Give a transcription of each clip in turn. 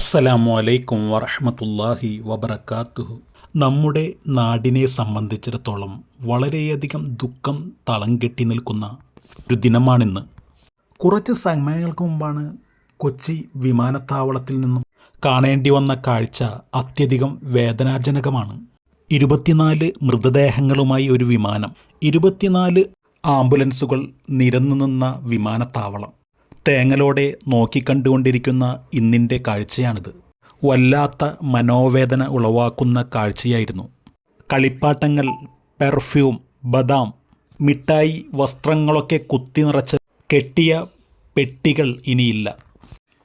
അസ്സലാമു അലൈക്കും വറഹമത്തല്ലാഹി വബർക്കാത്തുഹു നമ്മുടെ നാടിനെ സംബന്ധിച്ചിടത്തോളം വളരെയധികം ദുഃഖം തളം കെട്ടി നിൽക്കുന്ന ഒരു ദിനമാണിന്ന്. കുറച്ച് സമയങ്ങൾക്ക് മുമ്പാണ് കൊച്ചി വിമാനത്താവളത്തിൽ നിന്നും കാണേണ്ടി വന്ന കാഴ്ച അത്യധികം വേദനാജനകമാണ്. ഇരുപത്തിനാല് മൃതദേഹങ്ങളുമായി ഒരു വിമാനം ഇരുപത്തിനാല് ആംബുലൻസുകൾ നിരന്നു നിന്ന വിമാനത്താവളം തേങ്ങലോടെ നോക്കിക്കണ്ടുകൊണ്ടിരിക്കുന്ന ഇന്നിന്റെ കാഴ്ചയാണിത്. വല്ലാത്ത മനോവേദന ഉളവാക്കുന്ന കാഴ്ചയായിരുന്നു. കളിപ്പാട്ടങ്ങൾ പെർഫ്യൂം ബദാം മിഠായി വസ്ത്രങ്ങളൊക്കെ കുത്തി നിറച്ച് കെട്ടിയ പെട്ടികൾ ഇനിയില്ല.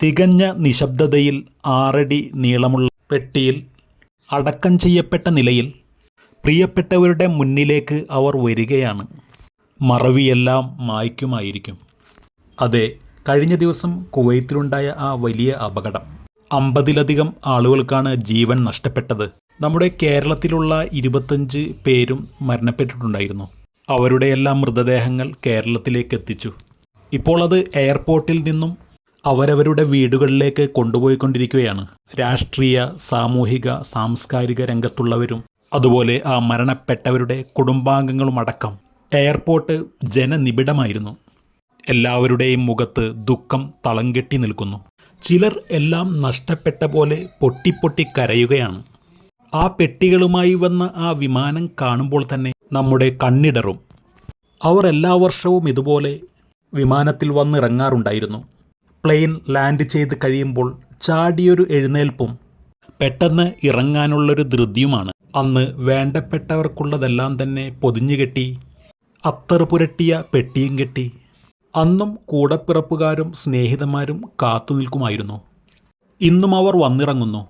തികഞ്ഞ നിശബ്ദതയിൽ ആറടി നീളമുള്ള പെട്ടിയിൽ അടക്കം ചെയ്യപ്പെട്ട നിലയിൽ പ്രിയപ്പെട്ടവരുടെ മുന്നിലേക്ക് അവർ വരികയാണ്. മറവിയെല്ലാം മായ്ക്കുമായിരിക്കും. അതെ കഴിഞ്ഞ ദിവസം കുവൈത്തിലുണ്ടായ ആ വലിയ അപകടം. അമ്പതിലധികം ആളുകൾക്കാണ് ജീവൻ നഷ്ടപ്പെട്ടത്. നമ്മുടെ കേരളത്തിലുള്ള ഇരുപത്തഞ്ച് പേരും മരണപ്പെട്ടിട്ടുണ്ടായിരുന്നു. അവരുടെയെല്ലാം മൃതദേഹങ്ങൾ കേരളത്തിലേക്ക് എത്തിച്ചു. ഇപ്പോൾ അത് എയർപോർട്ടിൽ നിന്നും അവരവരുടെ വീടുകളിലേക്ക് കൊണ്ടുപോയിക്കൊണ്ടിരിക്കുകയാണ്. രാഷ്ട്രീയ സാമൂഹിക സാംസ്കാരിക രംഗത്തുള്ളവരും അതുപോലെ ആ മരണപ്പെട്ടവരുടെ കുടുംബാംഗങ്ങളുമടക്കം. എയർപോർട്ട് ജനനിബിഡമായിരുന്നു. എല്ലാവരുടെയും മുഖത്ത് ദുഃഖം തളം കെട്ടി നിൽക്കുന്നു. ചിലർ എല്ലാം നഷ്ടപ്പെട്ട പോലെ പൊട്ടിപ്പൊട്ടി കരയുകയാണ്. ആ പെട്ടികളുമായി വന്ന ആ വിമാനം കാണുമ്പോൾ തന്നെ നമ്മുടെ കണ്ണിടറും. അവർ എല്ലാ വർഷവും ഇതുപോലെ വിമാനത്തിൽ വന്നിറങ്ങാറുണ്ടായിരുന്നു. പ്ലെയിൻ ലാൻഡ് ചെയ്ത് കഴിയുമ്പോൾ ചാടിയൊരു എഴുന്നേൽപ്പും പെട്ടെന്ന് ഇറങ്ങാനുള്ളൊരു ധൃതിയുമാണ്. അന്ന് വേണ്ടപ്പെട്ടവർക്കുള്ളതെല്ലാം തന്നെ പൊതിഞ്ഞുകെട്ടി അത്തർ പുരട്ടിയ പെട്ടിയും കെട്ടി അന്നും കൂടപ്പിറപ്പുകാരും സ്നേഹിതന്മാരും കാത്തു നിൽക്കുമായിരുന്നു. ഇന്നും അവർ വന്നിറങ്ങുന്നു.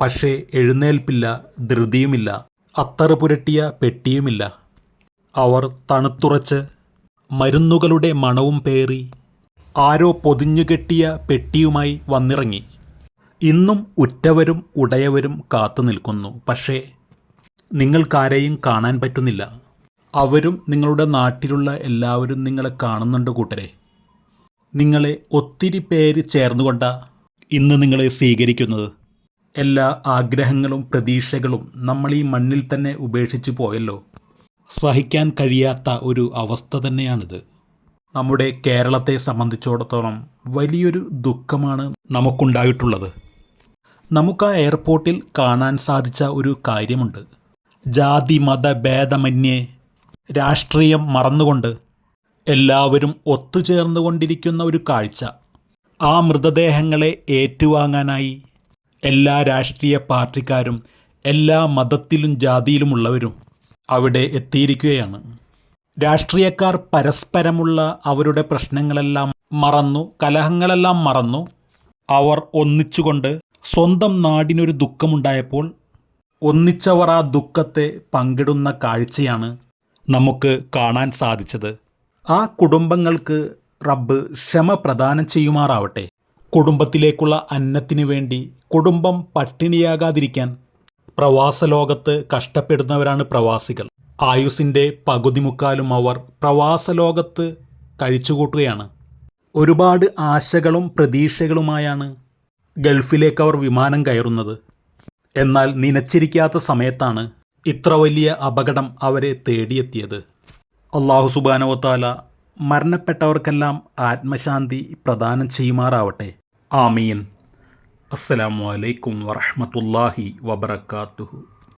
പക്ഷേ എഴുന്നേൽപ്പില്ല ധൃതിയുമില്ല അത്തറ് പുരട്ടിയ പെട്ടിയുമില്ല. അവർ തണുത്തുറച്ച് മരുന്നുകളുടെ മണവും പേറി ആരോ പൊതിഞ്ഞുകെട്ടിയ പെട്ടിയുമായി വന്നിറങ്ങി. ഇന്നും ഉറ്റവരും ഉടയവരും കാത്തു നിൽക്കുന്നു. പക്ഷേ നിങ്ങൾക്കാരെയും കാണാൻ പറ്റുന്നില്ല. അവരും നിങ്ങളുടെ നാട്ടിലുള്ള എല്ലാവരും നിങ്ങളെ കാണുന്നുണ്ട് കൂട്ടരെ. നിങ്ങളെ ഒത്തിരി പേര് ചേർന്നുകൊണ്ട ഇന്ന് നിങ്ങളെ സ്വീകരിക്കുന്നത്. എല്ലാ ആഗ്രഹങ്ങളും പ്രതീക്ഷകളും നമ്മൾ ഈ മണ്ണിൽ തന്നെ ഉപേക്ഷിച്ചു പോയല്ലോ. സഹിക്കാൻ കഴിയാത്ത ഒരു അവസ്ഥ തന്നെയാണിത്. നമ്മുടെ കേരളത്തെ സംബന്ധിച്ചിടത്തോളം വലിയൊരു ദുഃഖമാണ് നമുക്കുണ്ടായിട്ടുള്ളത്. നമുക്ക് ആ എയർപോർട്ടിൽ കാണാൻ സാധിച്ച ഒരു കാര്യമുണ്ട്. ജാതി മത ഭേദമന്യേ രാഷ്ട്രീയം മറന്നുകൊണ്ട് എല്ലാവരും ഒത്തുചേർന്നുകൊണ്ടിരിക്കുന്ന ഒരു കാഴ്ച. ആ മൃതദേഹങ്ങളെ ഏറ്റുവാങ്ങാനായി എല്ലാ രാഷ്ട്രീയ പാർട്ടിക്കാരും എല്ലാ മതത്തിലും ജാതിയിലുമുള്ളവരും അവിടെ എത്തിയിരിക്കുകയാണ്. രാഷ്ട്രീയക്കാർ പരസ്പരമുള്ള അവരുടെ പ്രശ്നങ്ങളെല്ലാം മറന്നു കലഹങ്ങളെല്ലാം മറന്നു. അവർ ഒന്നിച്ചുകൊണ്ട് സ്വന്തം നാടിനൊരു ദുഃഖമുണ്ടായപ്പോൾ ഒന്നിച്ചവർ ആ ദുഃഖത്തെ പങ്കിടുന്ന കാഴ്ചയാണ് നമുക്ക് കാണാൻ സാധിച്ചത്. ആ കുടുംബങ്ങൾക്ക് റബ്ബ് ക്ഷമ പ്രദാനം ചെയ്യുമാറാവട്ടെ. കുടുംബത്തിലേക്കുള്ള അന്നത്തിനു വേണ്ടി കുടുംബം പട്ടിണിയാകാതിരിക്കാൻ പ്രവാസ ലോകത്ത് കഷ്ടപ്പെടുന്നവരാണ് പ്രവാസികൾ. ആയുസിന്റെ പകുതി മുക്കാലും അവർ പ്രവാസ ലോകത്ത് കഴിച്ചുകൂട്ടുകയാണ്. ഒരുപാട് ആശകളും പ്രതീക്ഷകളുമായാണ് ഗൾഫിലേക്ക് അവർ വിമാനം കയറുന്നത്. എന്നാൽ നനച്ചിരിക്കാത്ത സമയത്താണ് ഇത്ര വലിയ അപകടം അവരെ തേടിയെത്തിയത്. അള്ളാഹു സുബാനവത്താല മരണപ്പെട്ടവർക്കെല്ലാം ആത്മശാന്തി പ്രദാനം ചെയ്യുമാറാവട്ടെ. ആമീൻ. അസ്സലാമു അലൈക്കും വറഹമത്തല്ലാഹി വബർക്കാത്തുഹു